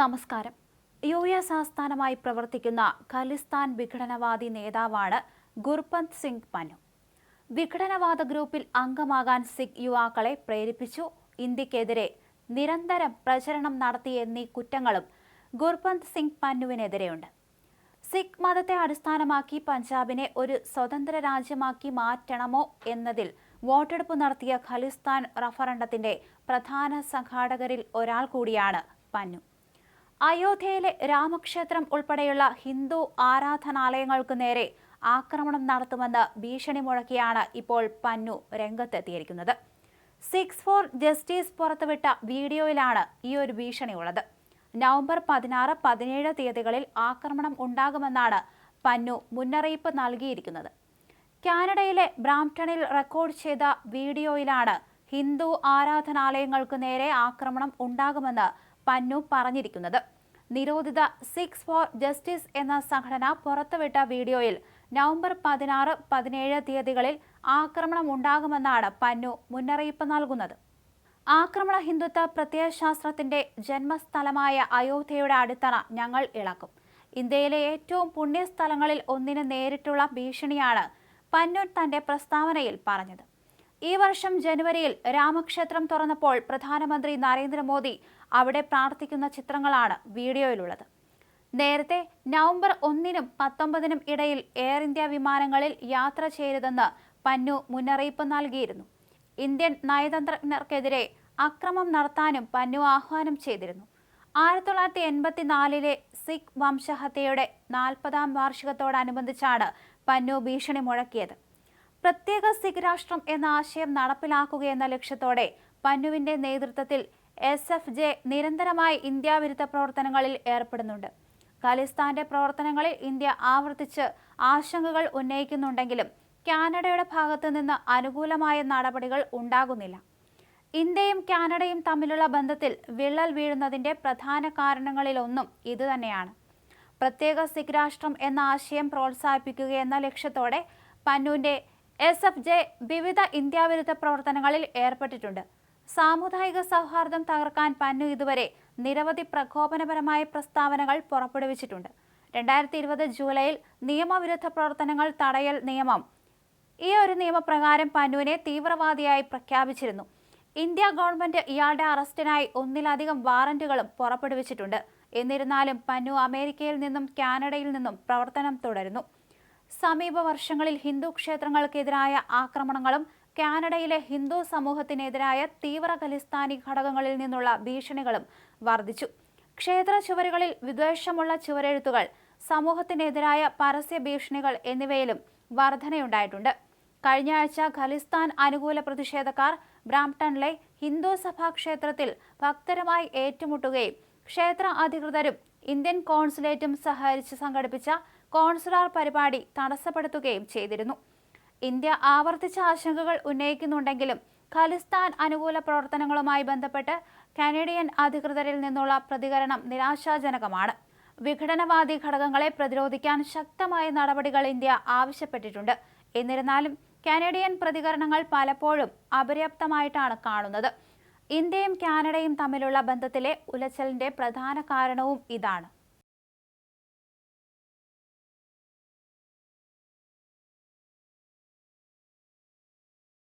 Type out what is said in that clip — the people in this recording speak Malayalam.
നമസ്കാരം. യു എസ് ആസ്ഥാനമായി പ്രവർത്തിക്കുന്ന ഖലിസ്ഥാൻ വിഘടനവാദി നേതാവാണ് ഗുർപന്ത് സിംഗ് പന്നു വിഘടനവാദ ഗ്രൂപ്പിൽ അംഗമാകാൻ സിഖ് യുവാക്കളെ പ്രേരിപ്പിച്ചു. ഇന്ത്യക്കെതിരെ നിരന്തരം പ്രചരണം നടത്തി എന്നീ കുറ്റങ്ങളും ഗുർപന്ത് സിംഗ് പന്നുവിനെതിരെയുണ്ട് സിഖ് മതത്തെ അടിസ്ഥാനമാക്കി പഞ്ചാബിനെ ഒരു സ്വതന്ത്ര രാജ്യമാക്കി മാറ്റണമോ എന്നതിൽ വോട്ടെടുപ്പ് നടത്തിയ ഖലിസ്ഥാൻ റഫറണ്ടത്തിന്റെ പ്രധാന സംഘാടകരിൽ ഒരാൾ കൂടിയാണ് പന്നു അയോധ്യയിലെ രാമക്ഷേത്രം ഉൾപ്പെടെയുള്ള ഹിന്ദു ആരാധനാലയങ്ങൾക്ക് നേരെ ആക്രമണം നടത്തുമെന്ന് ഭീഷണി മുഴക്കിയാണ് ഇപ്പോൾ പന്നു രംഗത്തെത്തിയിരിക്കുന്നത്. സിക്സ് ഫോർ ജസ്റ്റിസ് പുറത്തുവിട്ട വീഡിയോയിലാണ് ഈ ഒരു ഭീഷണിയുള്ളത് നവംബർ പതിനാറ് പതിനേഴ് തീയതികളിൽ ആക്രമണം ഉണ്ടാകുമെന്നാണ് പന്നു മുന്നറിയിപ്പ് നൽകിയിരിക്കുന്നത്. കാനഡയിലെ ബ്രാംപ്ടണിൽ റെക്കോർഡ് ചെയ്ത വീഡിയോയിലാണ് ഹിന്ദു ആരാധനാലയങ്ങൾക്ക് നേരെ ആക്രമണം ഉണ്ടാകുമെന്ന് പന്നു പറഞ്ഞിരിക്കുന്നത്. നിരോധിത സിക്സ് ഫോർ ജസ്റ്റിസ് എന്ന സംഘടന പുറത്തുവിട്ട വീഡിയോയിൽ നവംബർ പതിനാറ് പതിനേഴ് തീയതികളിൽ ആക്രമണം ഉണ്ടാകുമെന്നാണ് പന്നു മുന്നറിയിപ്പ് നൽകുന്നത്. ആക്രമണ ഹിന്ദുത്വ പ്രത്യയശാസ്ത്രത്തിന്റെ ജന്മസ്ഥലമായ അയോധ്യയുടെ അടിത്തറ ഞങ്ങൾ ഇളക്കും. ഇന്ത്യയിലെ ഏറ്റവും പുണ്യസ്ഥലങ്ങളിൽ ഒന്നിന് നേരിട്ടുള്ള ഭീഷണിയാണ് പന്നൂർ തന്റെ പ്രസ്താവനയിൽ പറഞ്ഞത്. ഈ വർഷം ജനുവരിയിൽ രാമക്ഷേത്രം തുറന്നപ്പോൾ പ്രധാനമന്ത്രി നരേന്ദ്രമോദി അവിടെ പ്രാർത്ഥിക്കുന്ന ചിത്രങ്ങളാണ് വീഡിയോയിലുള്ളത്. നേരത്തെ നവംബർ ഒന്നിനും പത്തൊമ്പതിനും ഇടയിൽ എയർ ഇന്ത്യ വിമാനങ്ങളിൽ യാത്ര ചെയ്യരുതെന്ന് പന്നു മുന്നറിയിപ്പ് നൽകിയിരുന്നു. ഇന്ത്യൻ നയതന്ത്രജ്ഞർക്കെതിരെ അക്രമം നടത്താനും പന്നു ആഹ്വാനം ചെയ്തിരുന്നു. ആയിരത്തി തൊള്ളായിരത്തി എൺപത്തിനാലിലെ സിഖ് വംശഹത്യയുടെ നാൽപ്പതാം വാർഷികത്തോടനുബന്ധിച്ചാണ് പന്നു ഭീഷണി മുഴക്കിയത്. പ്രത്യേക സിഖ് രാഷ്ട്രം എന്ന ആശയം നടപ്പിലാക്കുകയെന്ന ലക്ഷ്യത്തോടെ പന്നുവിന്റെ നേതൃത്വത്തിൽ എസ് എഫ് ജെ നിരന്തരമായി ഇന്ത്യ വിരുദ്ധ പ്രവർത്തനങ്ങളിൽ ഏർപ്പെടുന്നുണ്ട്. ഖലിസ്ഥാന്റെ പ്രവർത്തനങ്ങളിൽ ഇന്ത്യ ആവർത്തിച്ച് ആശങ്കകൾ ഉന്നയിക്കുന്നുണ്ടെങ്കിലും കാനഡയുടെ ഭാഗത്തു നിന്ന് അനുകൂലമായ നടപടികൾ ഉണ്ടാകുന്നില്ല. ഇന്ത്യയും കാനഡയും തമ്മിലുള്ള ബന്ധത്തിൽ വിള്ളൽ വീഴുന്നതിന്റെ പ്രധാന കാരണങ്ങളിലൊന്നും ഇതുതന്നെയാണ് പ്രത്യേക സിഖ് രാഷ്ട്രം എന്ന ആശയം പ്രോത്സാഹിപ്പിക്കുകയെന്ന ലക്ഷ്യത്തോടെ പന്നുവിന്റെ എസ് എഫ് ജെ വിവിധ ഇന്ത്യാവിരുദ്ധ പ്രവർത്തനങ്ങളിൽ ഏർപ്പെട്ടിട്ടുണ്ട്. സാമുദായിക സൗഹാർദ്ദം തകർക്കാൻ പന്നു ഇതുവരെ നിരവധി പ്രകോപനപരമായ പ്രസ്താവനകൾ പുറപ്പെടുവിച്ചിട്ടുണ്ട്. രണ്ടായിരത്തി ഇരുപത് ജൂലൈയിൽ നിയമവിരുദ്ധ പ്രവർത്തനങ്ങൾ തടയൽ നിയമം ഈ ഒരു നിയമപ്രകാരം പന്നുവിനെ തീവ്രവാദിയായി പ്രഖ്യാപിച്ചിരുന്നു. ഇന്ത്യ ഗവൺമെന്റ് ഇയാളുടെ അറസ്റ്റിനായി ഒന്നിലധികം വാറന്റുകളും പുറപ്പെടുവിച്ചിട്ടുണ്ട്. എന്നിരുന്നാലും പന്നു അമേരിക്കയിൽ നിന്നും കാനഡയിൽ നിന്നും പ്രവർത്തനം തുടരുന്നു. സമീപ വർഷങ്ങളിൽ ഹിന്ദു ക്ഷേത്രങ്ങൾക്കെതിരായ ആക്രമണങ്ങളും കാനഡയിലെ ഹിന്ദു സമൂഹത്തിനെതിരായ തീവ്ര ഖലിസ്ഥാനി ഘടകങ്ങളിൽ നിന്നുള്ള ഭീഷണികളും വർദ്ധിച്ചു. ക്ഷേത്ര ചുവരുകളിൽ വിദ്വേഷമുള്ള ചുവരെഴുത്തുകൾ സമൂഹത്തിനെതിരായ പരസ്യ ഭീഷണികൾ എന്നിവയിലും വർധനയുണ്ടായിട്ടുണ്ട്. കഴിഞ്ഞ ആഴ്ച ഖലിസ്ഥാൻ അനുകൂല പ്രതിഷേധക്കാർ ബ്രാംപ്ടണിലെ ഹിന്ദു സഭാ ക്ഷേത്രത്തിൽ ഭക്തരുമായി ഏറ്റുമുട്ടുകയും ക്ഷേത്ര അധികൃതരും ഇന്ത്യൻ കോൺസുലേറ്റും സഹകരിച്ച് സംഘടിപ്പിച്ച കോൺസുലാർ പരിപാടി തടസ്സപ്പെടുത്തുകയും ചെയ്തിരുന്നു. ഇന്ത്യ ആവർത്തിച്ച ആശങ്കകൾ ഉന്നയിക്കുന്നുണ്ടെങ്കിലും ഖലിസ്ഥാൻ അനുകൂല പ്രവർത്തനങ്ങളുമായി ബന്ധപ്പെട്ട് കനേഡിയൻ അധികൃതരിൽ നിന്നുള്ള പ്രതികരണം നിരാശാജനകമാണ്. വിഘടനവാദി ഘടകങ്ങളെ പ്രതിരോധിക്കാൻ ശക്തമായ നടപടികൾ ഇന്ത്യ ആവശ്യപ്പെട്ടിട്ടുണ്ട്. എന്നിരുന്നാലും കനേഡിയൻ പ്രതികരണങ്ങൾ പലപ്പോഴും അപര്യാപ്തമായിട്ടാണ് കാണുന്നത്. ഇന്ത്യയും കാനഡയും തമ്മിലുള്ള ബന്ധത്തിലെ ഉലച്ചലിന്റെ പ്രധാന കാരണവും ഇതാണ്.